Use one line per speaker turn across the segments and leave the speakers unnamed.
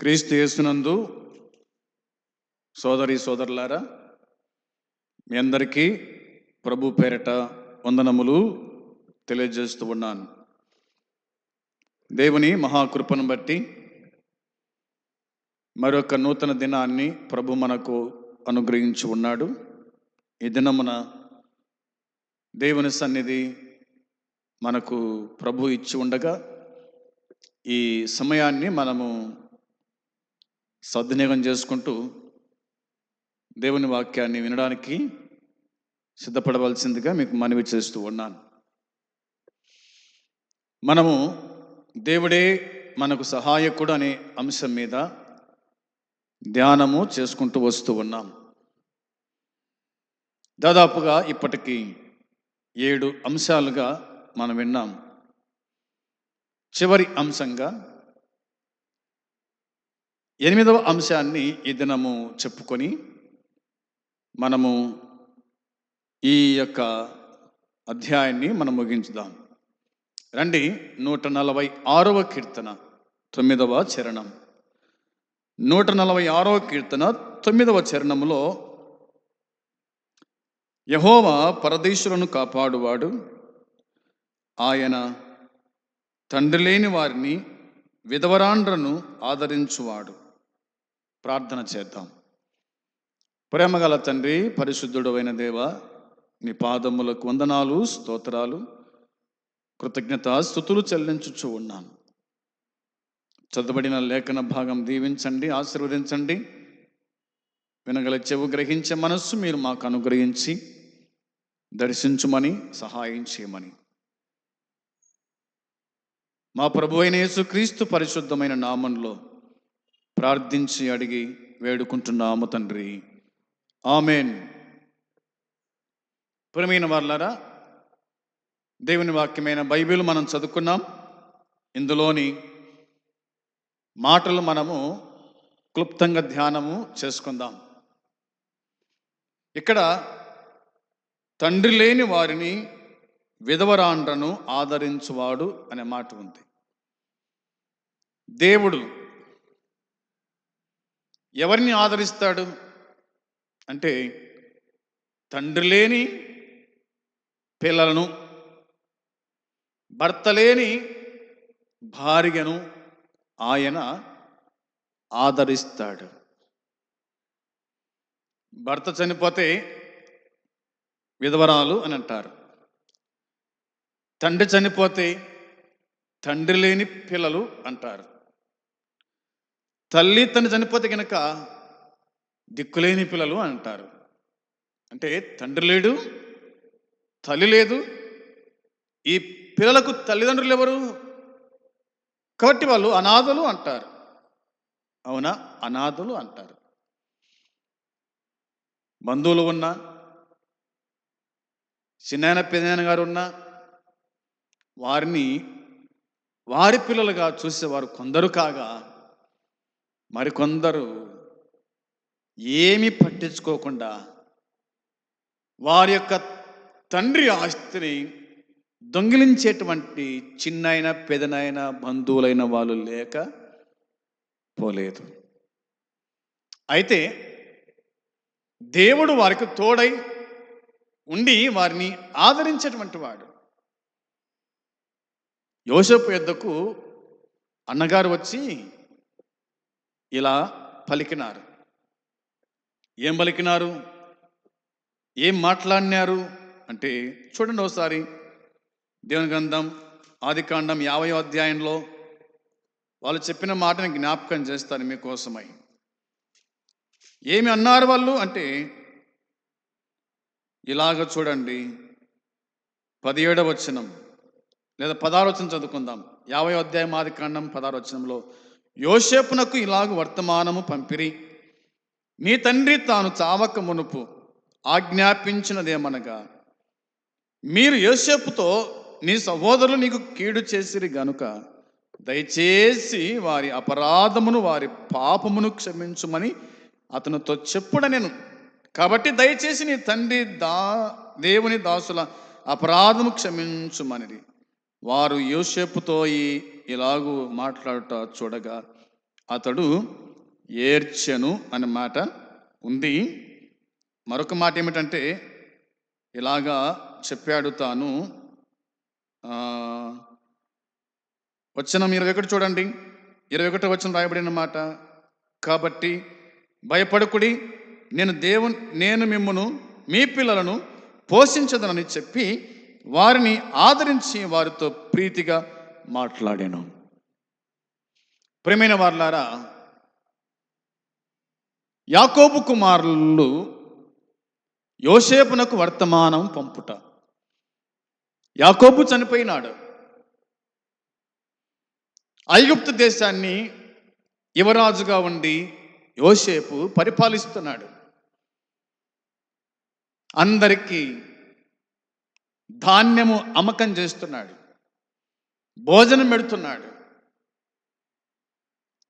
క్రీస్తు యేసునందు సోదరి సోదరులారా మీ అందరికీ ప్రభు పేరట వందనములు తెలియజేస్తూ ఉన్నాను. దేవుని మహాకృపను బట్టి మరొక నూతన దినాన్ని ప్రభు మనకు అనుగ్రహించి ఉన్నాడు. ఈ దినమున దేవుని సన్నిధి మనకు ప్రభు ఇచ్చి ఉండగా ఈ సమయాన్ని మనము సద్వినియోగం చేసుకుంటూ దేవుని వాక్యాన్ని వినడానికి సిద్ధపడవలసిందిగా మీకు మనవి చేస్తూ ఉన్నాను. మనము దేవుడే మనకు సహాయకుడు అనే అంశం మీద ధ్యానము చేసుకుంటూ వస్తూ ఉన్నాం. దాదాపుగా ఇప్పటికి ఏడు అంశాలుగా మనం విన్నాం. చివరి అంశంగా ఎనిమిదవ అంశాన్ని ఈ దినము చెప్పుకొని మనము ఈ యొక్క అధ్యాయాన్ని మనం ముగించుదాం. రండి నూట నలభై ఆరవ కీర్తన తొమ్మిదవ చరణం. నూట నలభై ఆరవ కీర్తన తొమ్మిదవ చరణంలో యహోవా పరదేశులను కాపాడువాడు. ఆయన తండ్రి లేని వారిని విధవరాండ్రను ఆదరించువాడు. ప్రార్థన చేద్దాం. ప్రేమగల తండ్రి పరిశుద్ధుడవైన దేవ నీ పాదములకు వందనాలు స్తోత్రాలు కృతజ్ఞత స్థుతులు చెల్లించుచు ఉన్నాను. చదవబడిన లేఖన భాగం దీవించండి ఆశీర్వదించండి. వినగల చెవు గ్రహించే మనస్సు మీరు మాకు అనుగ్రహించి దర్శించుమని సహాయం చేయమని. మా ప్రభు అయిన యేసుక్రీస్తు పరిశుద్ధమైన నామంలో ప్రార్థించి అడిగి వేడుకుంటున్నాము తండ్రి. ఆమెన్. ప్రియమైన వాళ్ళారా దేవుని వాక్యమైన బైబిల్ మనం చదువుకున్నాం. ఇందులోని మాటలు మనము క్లుప్తంగా ధ్యానము చేసుకుందాం. ఇక్కడ తండ్రి లేని వారిని విధవరాండ్రను ఆదరించువాడు అనే మాట ఉంది. దేవుడు ఎవరిని ఆదరిస్తాడు? అంటే తండ్రి లేని పిల్లలను భర్త లేని భార్యను ఆయన ఆదరిస్తాడు. భర్త చనిపోతే విధవరాలు అని అంటారు. తండ్రి చనిపోతే తండ్రి లేని పిల్లలు అంటారు. తల్లి తండ్రి చనిపోతే కనుక దిక్కులేని పిల్లలు అంటారు. అంటే తండ్రి లేడు తల్లి లేదు. ఈ పిల్లలకు తల్లిదండ్రులు ఎవరు? కాబట్టి వాళ్ళు అనాథలు అంటారు. అవునా? అనాథలు అంటారు. బంధువులు ఉన్నా చిన్నాయన పెదనాయన గారు ఉన్నా వారిని వారి పిల్లలుగా చూసేవారు కొందరు కాగా మరికొందరు ఏమి పట్టించుకోకుండా వారి యొక్క తండ్రి ఆస్తిని దొంగిలించేటువంటి చిన్నైన పెదనైన బంధువులైన వాళ్ళు లేక పోలేదు. అయితే దేవుడు వారికి తోడై ఉండి వారిని ఆదరించేటువంటి వాడు. యోసేపు యొద్దకు అన్నగారు వచ్చి ఇలా పలికినారు. ఏం పలికినారు? ఏం మాట్లాడినారు? అంటే చూడండి ఒకసారి దేవుని గ్రంథం ఆదికాండం యాభై అధ్యాయంలో వాళ్ళు చెప్పిన మాటని జ్ఞాపకం చేస్తాను మీకోసమై. ఏమి అన్నారు వాళ్ళు? అంటే ఇలాగ చూడండి. పదిహేడవ వచనం లేదా పదహారు వచనం చదువుకుందాం. యాభై అధ్యాయం ఆది కాండం పదహారు వచనంలో యోసేపునకు ఇలాగ వర్తమానము పంపిరి. నీ తండ్రి తాను చావక మునుపు ఆజ్ఞాపించినదేమనగా మీరు యోసేపుతో నీ సహోదరులు నీకు కీడు చేసిరి గనుక దయచేసి వారి అపరాధమును వారి పాపమును క్షమించుమని అతనితో చెప్పుడ నేను. కాబట్టి దయచేసి నీ తండ్రి దా దేవుని దాసుల అపరాధము క్షమించుమనిది వారు యోసేపుతో ఈ ఇలాగూ మాట్లాడుట చూడగా అతడు ఏర్చెను అనే మాట ఉంది. మరొక మాట ఏమిటంటే ఇలాగా చెప్పాడు తాను. వచ్చిన ఇరవై ఒకటి చూడండి. ఇరవై ఒకటి వచ్చిన రాయబడిన మాట కాబట్టి భయపడకుడి నేను దేవు నేను మిమ్మను మీ పిల్లలను పోషించదనని చెప్పి వారిని ఆదరించి వారితో ప్రీతిగా మాట్లాడాను. ప్రేమైన వార్లారా యాకోబు కుమారులు యోసేపునకు వర్తమానం పంపుట. యాకోబు చనిపోయినాడు. ఐగుప్తు దేశాన్ని యువరాజుగా ఉండి యోసేపు పరిపాలిస్తున్నాడు. అందరికీ ధాన్యము అమ్మకం చేస్తున్నాడు. భోజనం పెడుతున్నాడు.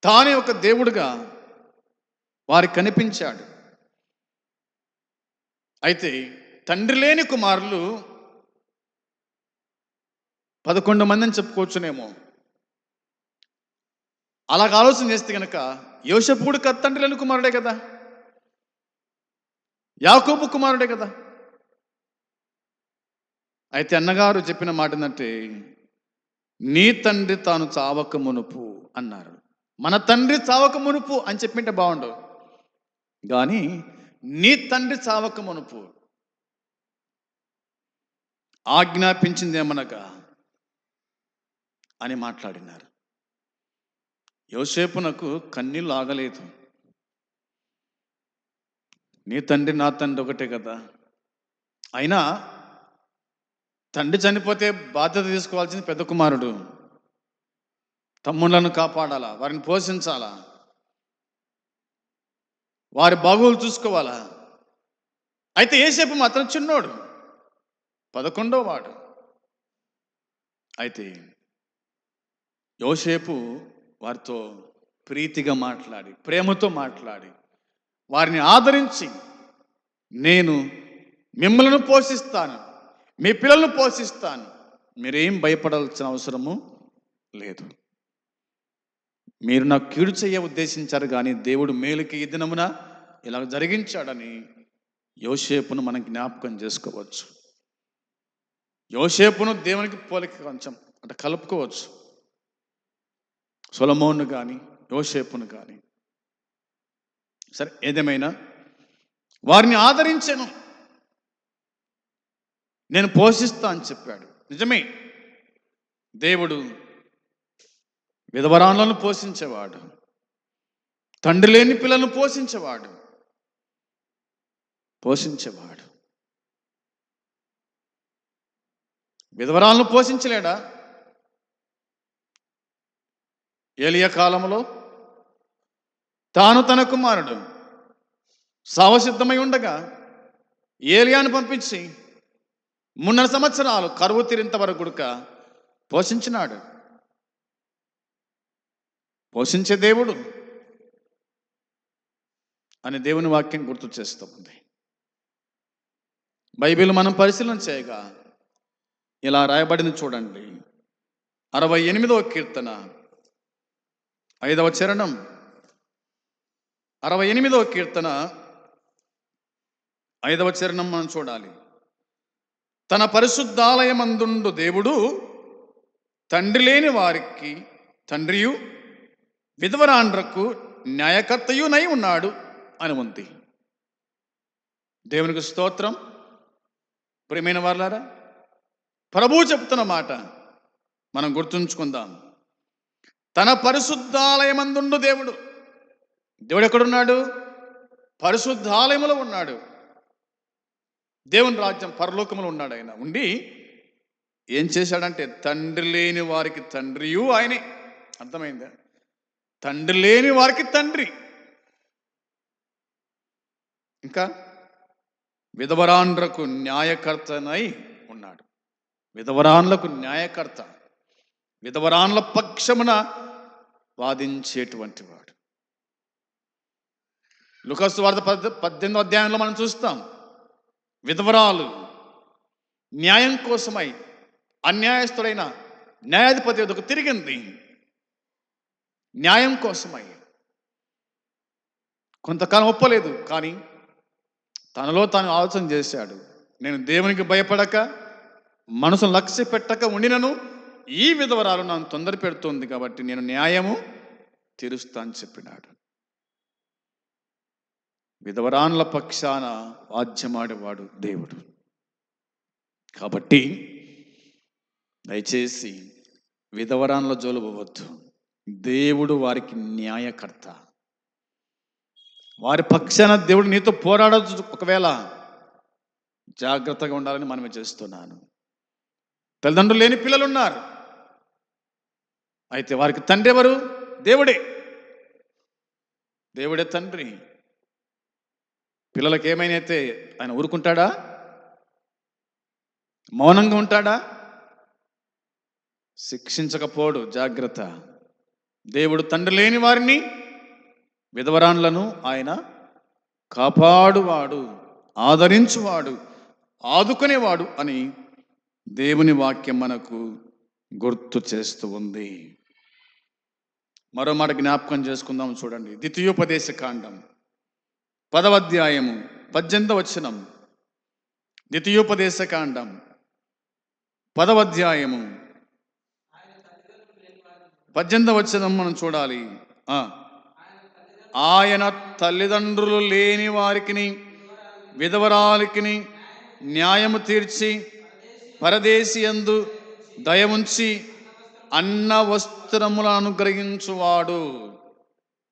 తానే ఒక దేవుడుగా వారికి కనిపించాడు. అయితే తండ్రి లేని కుమారులు పదకొండు మందిని చెప్పుకోవచ్చునేమో. అలాగ ఆలోచన చేస్తే కనుక యోషపుడు కూడా తండ్రి లేని కుమారుడే కదా. యాకోబు కుమారుడే కదా. అయితే అన్నగారు చెప్పిన మాట ఏంటంటే నీ తండ్రి తాను చావక మునుపు అన్నారు. మన తండ్రి చావక మునుపు అని చెప్పింటే బాగుండు. కానీ నీ తండ్రి చావక మునుపు ఆజ్ఞాపించిందేమనగా అని మాట్లాడినారు. యోసేపునకు కన్నీళ్ళు ఆగలేదు. నీ తండ్రి నా తండ్రి ఒకటే కదా. అయినా తండ్రి చనిపోతే బాధ్యత తీసుకోవాల్సింది పెద్ద కుమారుడు. తమ్ముళ్ళను కాపాడాలా? వారిని పోషించాలా? వారి బాగోలు చూసుకోవాలా? అయితే ఏసేపు మాత్రం చిన్నోడు పదకొండో వాడు. అయితే యోసేపు వారితో ప్రీతిగా మాట్లాడి ప్రేమతో మాట్లాడి వారిని ఆదరించి నేను మిమ్మల్ని పోషిస్తాను. మీ పిల్లలను పోషిస్తాను. మీరేం భయపడాల్సిన అవసరము లేదు. మీరు నాకు కీడు చేయ ఉద్దేశించారు కానీ దేవుడు మేలుకి ఈ దినమున ఇలా జరిగించాడని యోసేపును మనం జ్ఞాపకం చేసుకోవచ్చు. యోసేపును దేవునికి పోలిక కొంచెం అంటే కలుపుకోవచ్చు. సొలమోను కానీ యోసేపును కానీ సరే ఏదేమైనా వారిని ఆదరించను. నేను పోషిస్తా అని చెప్పాడు. నిజమే. దేవుడు విధవరాలను పోషించేవాడు. తండ్రి లేని పిల్లలను పోషించేవాడు. పోషించేవాడు. విధవరాలను పోషించలేడా? ఏలియ కాలంలో తాను తన కుమారుడు. సావసిద్ధమై ఉండగా ఏలియాను పంపించి మూడున్నర సంవత్సరాలు కరువు తీరింత వరకు గుడుక పోషించినాడు. పోషించే దేవుడు అని దేవుని వాక్యం గుర్తు చేస్తూ ఉంది బైబిల్ మనం పరిశీలన చేయగా ఇలా రాయబడింది చూడండి. అరవై ఎనిమిదవ కీర్తన ఐదవ చరణం. అరవై ఎనిమిదవ కీర్తన ఐదవ చరణం మనం చూడాలి. తన పరిశుద్ధాలయమందుండు దేవుడు తండ్రి లేని వారికి తండ్రియు విధవరాండ్రకు న్యాయకర్తయునై ఉన్నాడు అని ఉంది దేవునికి స్తోత్రం. ప్రియమైన వాళ్ళారా ప్రభువు చెప్తున్న మాట మనం గుర్తుంచుకుందాం. తన పరిశుద్ధాలయమందుండు దేవుడు. దేవుడు ఎక్కడున్నాడు? పరిశుద్ధాలయములో ఉన్నాడు. దేవుని రాజ్యం పరలోకంలో ఉన్నాడు ఆయన. ఉండి ఏం చేశాడంటే తండ్రి లేని వారికి తండ్రియు ఆయనే. అర్థమైందా? తండ్రి లేని వారికి తండ్రి. ఇంకా విధవరాండ్రకు న్యాయకర్తనై ఉన్నాడు. విధవరాన్లకు న్యాయకర్త. విధవరాన్ల పక్షమున వాదించేటువంటి వాడు. లుకస్ వార్త పద్దెనిమిది అధ్యాయంలో మనం చూస్తాం. విధవరాలు న్యాయం కోసమై అన్యాయస్తుడైన న్యాయాధిపతి వద్దకు తిరిగింది. న్యాయం కోసమై. కొంతకాలం ఒప్పలేదు కానీ తనలో తాను ఆలోచన చేశాడు. నేను దేవునికి భయపడక మనసును లక్ష్య పెట్టక ఉండినను. ఈ విధవరాలు నన్ను తొందర పెడుతోంది కాబట్టి నేను న్యాయము తీరుస్తా అని చెప్పినాడు. విధవరాన్ల పక్షాన వాద్యమాడేవాడు దేవుడు. కాబట్టి దయచేసి విధవరాన్ల జోలుపోవద్దు దేవుడు వారికి న్యాయకర్త. వారి పక్షాన దేవుడు నీతో పోరాడచ్చు ఒకవేళ. జాగ్రత్తగా ఉండాలని మనమే చేస్తున్నాను. తల్లిదండ్రులు లేని పిల్లలు ఉన్నారు అయితే వారికి తండ్రి ఎవరు? దేవుడే. దేవుడే తండ్రి. పిల్లలకి ఏమైనైతే ఆయన ఊరుకుంటాడా? మౌనంగా ఉంటాడా? శిక్షించకపోడు జాగ్రత్త. దేవుడు తండ్రి లేని వారిని విధవరాన్లను ఆయన కాపాడువాడు ఆదరించువాడు ఆదుకునేవాడు అని దేవుని వాక్యం మనకు గుర్తు చేస్తూ ఉంది. మరో మాట జ్ఞాపకం చేసుకుందాం చూడండి. ద్వితీయోపదేశ కాండం. పదవ అధ్యాయము పద్దెనిమిదవ వచనం ద్వితీయోపదేశ కాండం పదవ అధ్యాయము పద్దెనిమిదవ వచనం మనం చూడాలి. ఆయన తల్లిదండ్రులు లేని వారికిని విధవరాలికిని న్యాయము తీర్చి పరదేశి దయ ఉంచి అన్న వస్త్రములను అనుగ్రహించువాడు.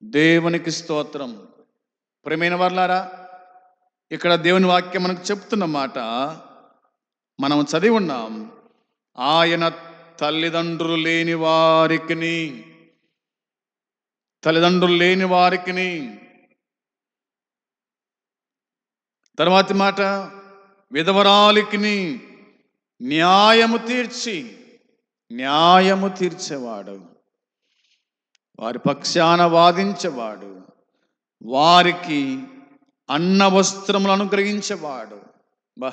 దేవునికి స్తోత్రం. ప్రేమైన వర్లారా ఇక్కడ దేవుని వాక్యం మనకు చెప్తున్న మాట మనం చదివి ఉన్నాం ఆయన తల్లిదండ్రులు లేని వారికిని తల్లిదండ్రులు లేని వారికిని. తర్వాతి మాట విధవరాలికిని న్యాయము తీర్చి న్యాయము తీర్చేవాడు వారి పక్షాన వాదించేవాడు. వారికి అన్న వస్త్రములు అనుగ్రహించేవాడు. బా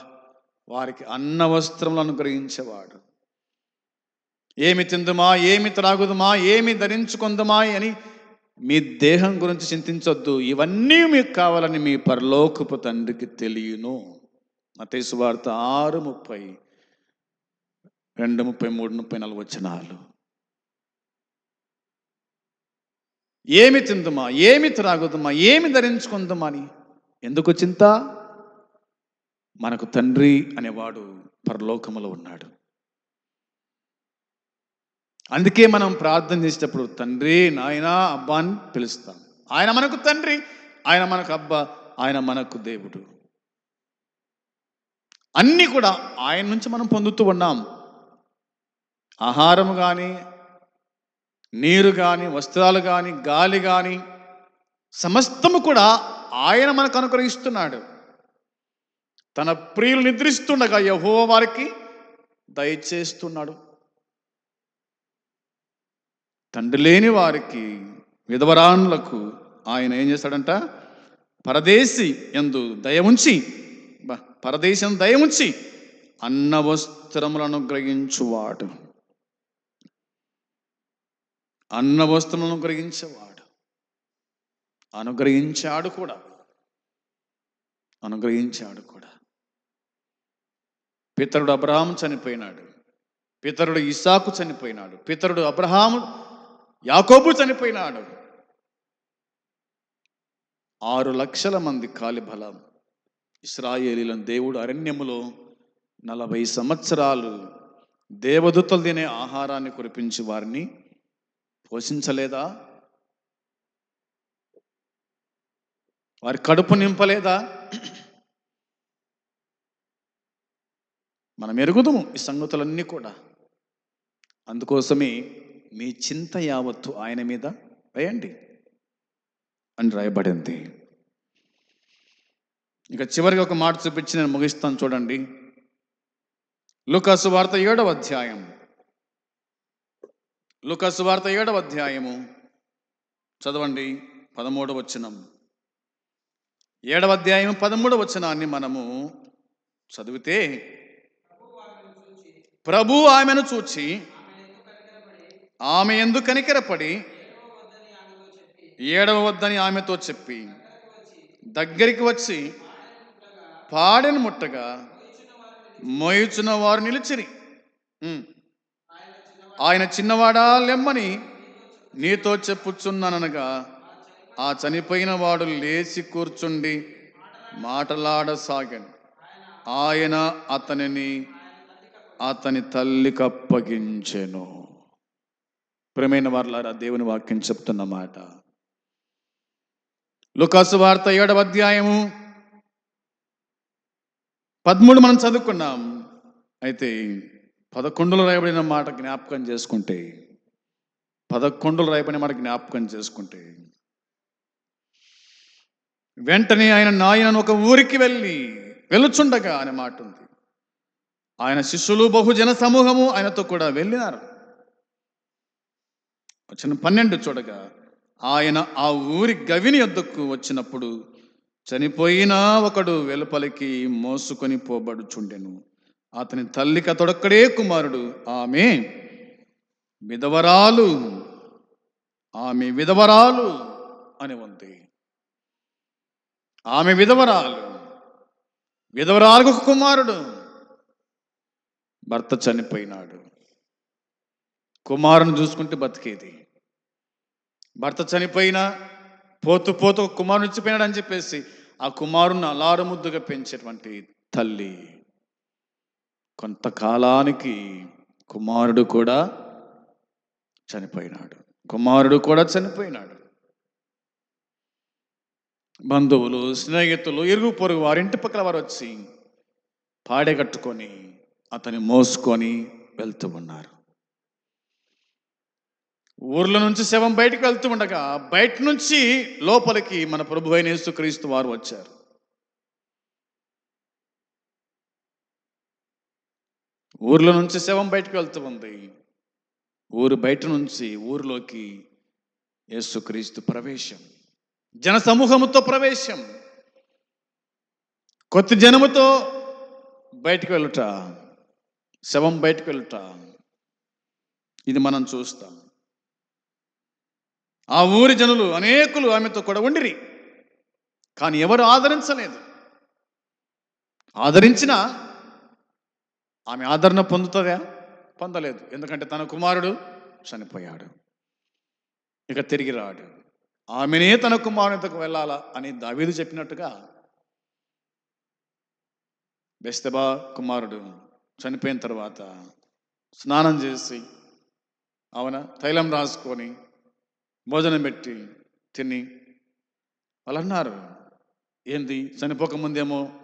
వారికి అన్న వస్త్రములు అనుగ్రహించేవాడు. ఏమి తిందుమా ఏమి త్రాగుదుమా ఏమి ధరించుకుందుమా అని మీ దేహం గురించి చింతించొద్దు. ఇవన్నీ మీకు కావాలని మీ పరలోకపు తండ్రికి తెలియను. మతేసు వార్త ఆరు ముప్పై రెండు ముప్పై మూడు ముప్పై నాలుగు వచ్చినాలు ఏమి తిందుమా? ఏమి త్రాగుదుమా? ఏమి ధరించుకుందుమా అని? ఎందుకు చింత? మనకు తండ్రి అనేవాడు పరలోకములో ఉన్నాడు. అందుకే మనం ప్రార్థన చేసేటప్పుడు తండ్రి నాయన అబ్బా అని పిలుస్తాం. ఆయన మనకు తండ్రి ఆయన మనకు అబ్బా ఆయన మనకు దేవుడు. అన్నీ కూడా ఆయన నుంచి మనం పొందుతూ ఉన్నాం. ఆహారము కానీ నీరు కానీ వస్త్రాలు కానీ గాలి కానీ సమస్తము కూడా ఆయన మనకు అనుగ్రహిస్తున్నాడు. తన ప్రియులు నిద్రిస్తుండగా యహో వారికి దయచేస్తున్నాడు. తండ్రి లేని వారికి విధవరాన్లకు ఆయన ఏం చేస్తాడంట? పరదేశి ఎందు దయ ఉంచి పరదేశం దయ ఉంచి అన్న వస్త్రములను గ్రహించువాడు. అన్న వస్త్రములను అనుగ్రహించేవాడు. అనుగ్రహించాడు కూడా. అనుగ్రహించాడు కూడా. పితరుడు అబ్రహాము చనిపోయినాడు. పితరుడు ఇసాకు చనిపోయినాడు. పితరుడు అబ్రహాము యాకోబు చనిపోయినాడు. ఆరు లక్షల మంది కాలి బలం. ఇస్రాయేలీలను దేవుడు అరణ్యములో నలభై సంవత్సరాలు దేవదూతలు తినే ఆహారాన్ని కురిపించి వారిని పోషించలేదా? వారి కడుపు నింపలేదా? మనం ఎరుగుదము ఈ సంగతులన్నీ కూడా. అందుకోసమే మీ చింత యావత్తు ఆయన మీద వేయండి అని రాయబడింది. ఇక చివరిగా ఒక మాట చూపించి నేను ముగిస్తాను చూడండి. లుకాసు వార్త ఏడవ అధ్యాయం. లుకాసు వార్త ఏడవ అధ్యాయము. చదవండి పదమూడవ వచనం. ఏడవ అధ్యాయం పదమూడవ వచనాన్ని మనము చదివితే ప్రభు ఆమెను చూచి ఆమె ఎందుకు కనికరపడి ఏడవ వద్దని ఆమెతో చెప్పి దగ్గరికి వచ్చి పాడెను ముట్టగా మోయుచున్న వారు నిలిచిరి. ఆయన చిన్నవాడా లెమ్మని నీతో చెప్పుచున్నాననగా ఆ చనిపోయిన వాడు లేచి కూర్చుండి మాటలాడసాగాడు. ఆయన అతనిని అతని తల్లికి అప్పగించెను. ప్రేమైన వారులారా దేవుని వాక్యం చెప్తున్న మాట. లుకాసు వార్త ఏడవ అధ్యాయము పదమూడు మనం చదువుకున్నాం. అయితే పదకొండులో రాయబడిన మాట జ్ఞాపకం చేసుకుంటే పదకొండులో రాయబడిన మాట జ్ఞాపకం చేసుకుంటే వెంటనే ఆయన నాయనను ఒక ఊరికి వెళ్ళి వెళ్ళుచుండగా అనే మాట ఉంది. ఆయన శిష్యులు బహుజన సమూహము ఆయనతో కూడా వెళ్ళినారు. వచ్చిన పన్నెండు చూడగా ఆయన ఆ ఊరి గవిని యొద్దకు వచ్చినప్పుడు చనిపోయిన ఒకడు వెలుపలికి మోసుకొని పోబడుచుండెను. అతని తల్లికి అతడొక్కడే కుమారుడు. ఆమె విధవరాలు. ఆమె విధవరాలు అని ఉంది ఆమె విధవరాలు. విధవరాలకు ఒక కుమారుడు. భర్త చనిపోయినాడు. కుమారుని చూసుకుంటే బతికేది. భర్త చనిపోయినా పోతూ పోతూ ఒక కుమారుని ఇచ్చిపోయినాడు అని చెప్పేసి ఆ కుమారుని అలారు ముద్దుగా పెంచేటువంటి తల్లి. కొంతకాలానికి కుమారుడు కూడా చనిపోయినాడు. కుమారుడు కూడా చనిపోయినాడు. బంధువులు స్నేహితులు ఇరుగు పొరుగు వారి ఇంటి పక్కల వారు వచ్చి పాడెగట్టుకొని అతని మోసుకొని వెళ్తూ ఉన్నారు. ఊర్ల నుంచి శవం బయటికి వెళ్తూ ఉండగా బయట నుంచి లోపలికి మన ప్రభు అయిన యేసుక్రీస్తు వారు వచ్చారు. ఊర్లో నుంచి శవం బయటికి వెళ్తూ ఉంది. ఊరు బయట నుంచి ఊరిలోకి యేసుక్రీస్తు ప్రవేశం. జన సమూహముతో ప్రవేశం. కొత్త జనముతో బయటికి వెళ్ళుట శవం బయటికి వెళ్ళుట. ఇది మనం చూస్తాం. ఆ ఊరి జనులు అనేకులు ఆమెతో కూడా ఉండిరి. కానీ ఎవరు ఆదరించలేదు. ఆదరించినా ఆమె ఆదరణ పొందుతుందా? పొందలేదు. ఎందుకంటే తన కుమారుడు చనిపోయాడు. ఇక తిరిగి రాడు. ఆమెనే తన కుమారునితకు వెళ్ళాలా అని దావీదు చెప్పినట్టుగా బెస్తబా కుమారుడు చనిపోయిన తర్వాత స్నానం చేసి ఆమెన తైలం రాసుకొని భోజనం పెట్టి తిని వాళ్ళు అన్నారు ఏంది? చనిపోక ముందేమో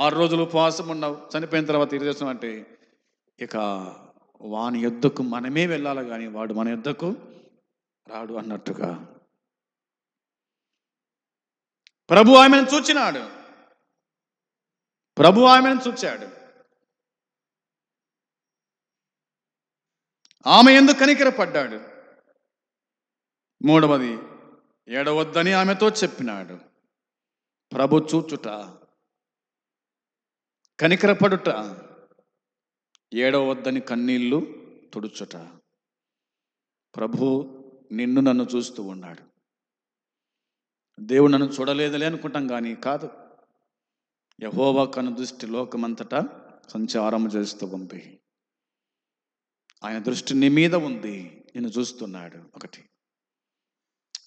ఆరు రోజులు ఉపవాసం ఉన్నావు చనిపోయిన తర్వాత ఇది అంటే ఇక వాని యుద్ధకు మనమే వెళ్ళాలి కానీ వాడు మన యుద్ధకు రాడు అన్నట్టుగా. ప్రభు ఆమెను చూచినాడు. ప్రభు ఆమెను చూచాడు. ఆమె ఎందుకు కనికరపడ్డాడు. మూడవది ఏడవద్దని ఆమెతో చెప్పినాడు. ప్రభు చూచుట కనికరపడుట. ఏడవద్దని కన్నీళ్ళు తుడుచుట. ప్రభు నిన్ను నన్ను చూస్తూ ఉన్నాడు. దేవుడు నన్ను చూడలేదులే అనుకుంటాం కానీ కాదు. యహోవా కను దృష్టి లోకమంతటా సంచారం చేస్తూ ఉంది ఆయన దృష్టి నీ మీద ఉంది నిన్ను చూస్తున్నాడు. ఒకటి.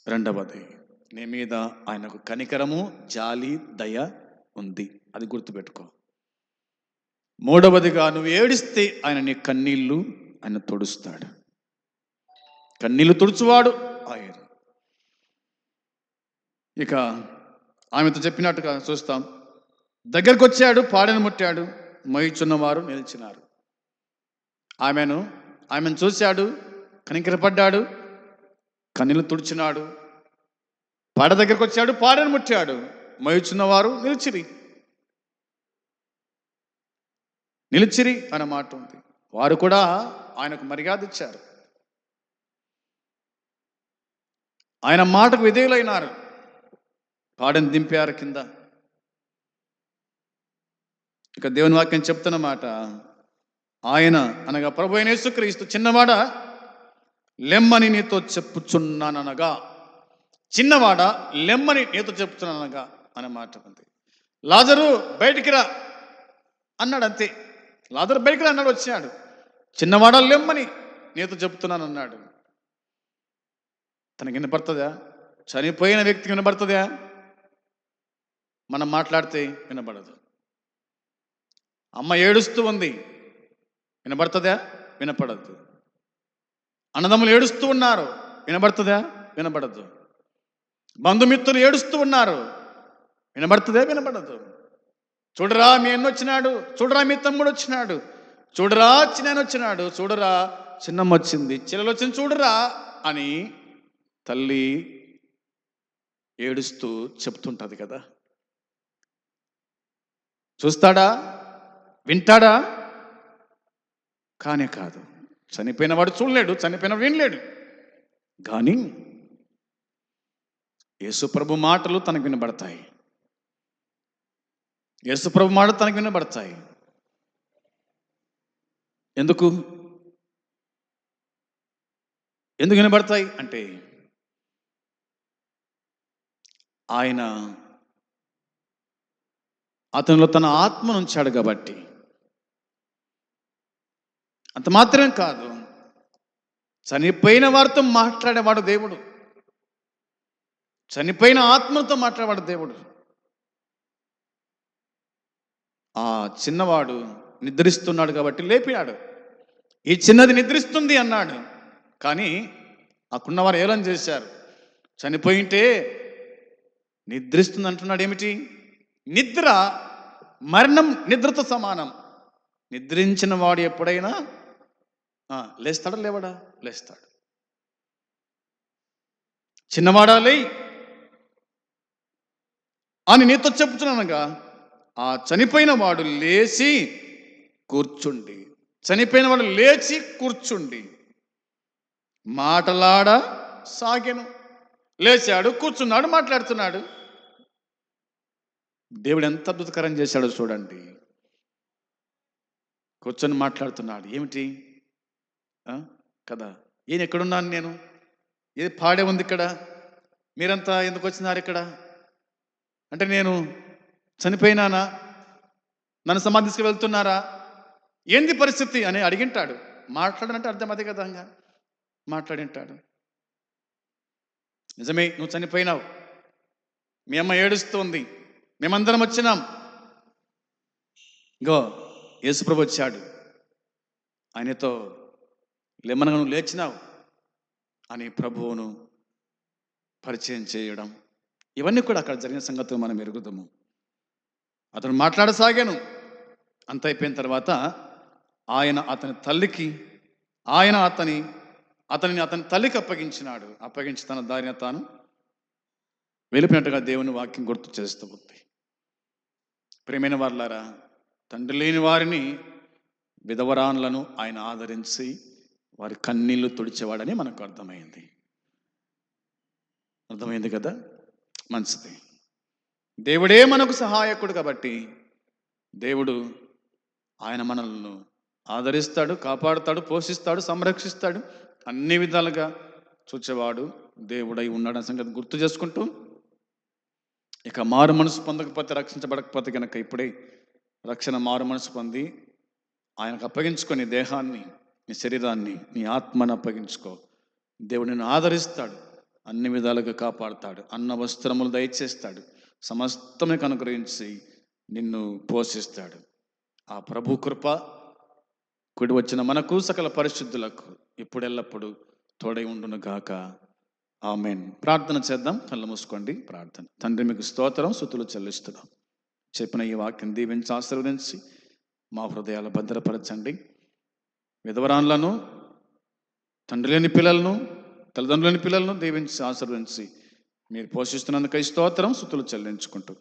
రెండవది నీ మీద ఆయనకు కనికరము జాలి దయ ఉంది. అది గుర్తుపెట్టుకో. మూడవదిగా నువ్వు ఏడిస్తే ఆయన నీ కన్నీళ్ళు ఆయన తుడుస్తాడు. కన్నీళ్ళు తుడుచువాడు ఆయన. ఇక ఆమెతో చెప్పినట్టుగా చూస్తాం. దగ్గరకు వచ్చాడు పాడను ముట్టాడు మయిచున్నవారు నిలిచినారు. ఆమెను ఆమెను చూశాడు కనికరపడ్డాడు కన్నీళ్ళు తుడిచినాడు. పాడ దగ్గరకు వచ్చాడు పాడను ముట్టాడు మయిచున్నవారు నిలిచిరి. నిలిచిరి అన్న మాట ఉంది. వారు కూడా ఆయనకు మర్యాద ఇచ్చారు. ఆయన మాటకు విధేయులైనారు. పాడని దింపారు కింద. ఇక దేవుని వాక్యం చెప్తున్న మాట ఆయన అనగా ప్రభు అయిన యేసుక్రీస్తు చిన్నవాడ? లెమ్మని నీతో చెప్పుచున్నాననగా. చిన్నవాడ? లెమ్మని నీతో చెప్తున్నానగా అనే మాట ఉంది. లాజరు బయటికి రా. అన్నాడు అంతే లాదర్ బయటికి అన్నాడు వచ్చాడు. చిన్నవాడా లెమ్మని నీతో చెప్తున్నాను అన్నాడు. తనకి వినపడుతుందా? చనిపోయిన వ్యక్తికి వినపడుతుందా? మనం మాట్లాడితే వినపడదు అమ్మ ఏడుస్తూ ఉంది. వినపడుతుందా వినపడద్దు అన్నదమ్ములు ఏడుస్తూ ఉన్నారు. వినబడుతుందా? వినబడద్దు బంధుమిత్రులు ఏడుస్తూ ఉన్నారు. వినబడుతుందా? వినబడదు. చూడరా మీ అన్న వచ్చినాడు చూడరా మీ తమ్ముడు వచ్చినాడు చూడరా చిన్న వచ్చినాడు చూడరా చిన్నమ్మ వచ్చింది చిల్లలు వచ్చింది చూడరా అని తల్లి ఏడుస్తూ చెప్తుంటుంది కదా. చూస్తాడా? వింటాడా? కానే కాదు. చనిపోయిన వాడు చూడలేడు చనిపోయిన వినలేడు. కానీ యేసుప్రభు మాటలు తనకు వినబడతాయి. యేసుప్రభు మాట తనకు వినబడతాయి. ఎందుకు? ఎందుకు వినబడతాయి? అంటే ఆయన అతనిలో తన ఆత్మను ఉంచాడు కాబట్టి. అంత మాత్రమే కాదు. చనిపోయిన వారితో మాట్లాడేవాడు దేవుడు. చనిపోయిన ఆత్మతో మాట్లాడేవాడు దేవుడు. ఆ చిన్నవాడు నిద్రిస్తున్నాడు కాబట్టి లేపినాడు. ఈ చిన్నది నిద్రిస్తుంది అన్నాడు. కానీ అక్కడున్నవారు ఏలం చేశారు? చనిపోయింటే నిద్రిస్తుంది అంటున్నాడు ఏమిటి? నిద్ర మరణం నిద్రతో సమానం. నిద్రించిన వాడు ఎప్పుడైనా లేస్తాడా లేవడా? లేస్తాడు. చిన్నవాడా లేయి. అని నీతో చెప్తున్నానుగా ఆ చనిపోయిన వాడు లేచి కూర్చుండి. చనిపోయిన వాడు లేచి కూర్చుండి. మాటలాడ సాగెను. లేచాడు కూర్చున్నాడు మాట్లాడుతున్నాడు. దేవుడు ఎంత అద్భుతకరం చేశాడో చూడండి. కూర్చొని మాట్లాడుతున్నాడు. ఏమిటి? కదా. ఈయన ఎక్కడున్నాను నేను? ఏది పాడే ఉంది ఇక్కడ? మీరంతా ఎందుకు వచ్చినారు ఇక్కడ? అంటే నేను చనిపోయినానా? నన్ను సమాధికి వెళ్తున్నారా ఏంది పరిస్థితి అని అడిగింటాడు. మాట్లాడనంటే అర్థం అదే కదా ఇంకా మాట్లాడింటాడు. నిజమే నువ్వు చనిపోయినావు. మీ అమ్మ ఏడుస్తోంది. మేమందరం వచ్చినాం. గో యేసుప్రభు వచ్చాడు. ఆయనతో లెమ్మనగా నువ్వు లేచినావు అని ప్రభువును పరిచయం చేయడం. ఇవన్నీ కూడా అక్కడ జరిగిన సంగతులు మనం ఎరుగుదాము. అతను మాట్లాడసాగాను. అంత అయిపోయిన తర్వాత ఆయన అతని తల్లికి ఆయన అతని అతనిని అతని తల్లికి అప్పగించినాడు. అప్పగించి తన దారిన తాను వెలిపినట్టుగా దేవుని వాక్యం గుర్తు చేస్తూ ఉంది. ప్రేమైన వారులారా తండ్రి లేని వారిని విధవరాన్లను ఆయన ఆదరించి వారి కన్నీళ్ళు తుడిచేవాడని మనకు అర్థమైంది. అర్థమైంది కదా? మంచిది. దేవుడే మనకు సహాయకుడు కాబట్టి దేవుడు ఆయన మనల్ని ఆదరిస్తాడు కాపాడుతాడు పోషిస్తాడు సంరక్షిస్తాడు. అన్ని విధాలుగా చూచేవాడు దేవుడై ఉన్నాడన్న సంగతి గుర్తు చేసుకుంటూ ఇక మారు మనసు పొందకపోతే రక్షించబడకపోతే కనుక ఇప్పుడే రక్షణ మారు మనసు పొంది ఆయనకు అప్పగించుకొని దేహాన్ని నీ శరీరాన్ని నీ ఆత్మను అప్పగించుకో. దేవుడు నిన్ను ఆదరిస్తాడు అన్ని విధాలుగా కాపాడుతాడు అన్న వస్త్రములు దయచేస్తాడు. సమస్తమే అనుగ్రహించి నిన్ను పోషిస్తాడు. ఆ ప్రభు కృప కుడి వచ్చిన మనకు సకల పరిశుద్ధులకు ఇప్పుడెల్లప్పుడు తోడై ఉండును గాక. ఆమెన్. ప్రార్థన చేద్దాం. కళ్ళు మూసుకోండి. ప్రార్థన. తండ్రి మీకు స్తోత్రం. సుతులు చెల్లిస్తున్నాం. చెప్పిన ఈ వాక్యం దీవించి ఆశీర్వదించి మా హృదయాలు భద్రపరచండి. విధవరాన్లను తండ్రి లేని పిల్లలను తల్లిదండ్రులని పిల్లలను దీవించి ఆశీర్వదించి మీరు పోషిస్తున్నందుకై స్తోత్రం సుతులు చెల్లించుకుంటూ.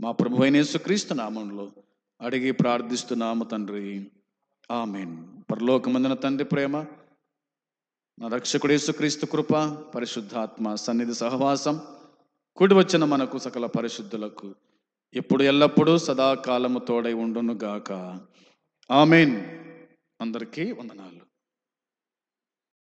మా ప్రభు అయిన యేసుక్రీస్తు నామంలో అడిగి ప్రార్థిస్తున్నాము తండ్రి. ఆమెన్. పరలోకమందిన తండ్రి ప్రేమ నా రక్షకుడు యేసుక్రీస్తు కృప పరిశుద్ధాత్మ సన్నిధి సహవాసం కూడి వచ్చిన మనకు సకల పరిశుద్ధులకు ఎప్పుడు ఎల్లప్పుడూ సదాకాలము తోడై ఉండును గాక ఆమెన్. అందరికీ వందనాలు.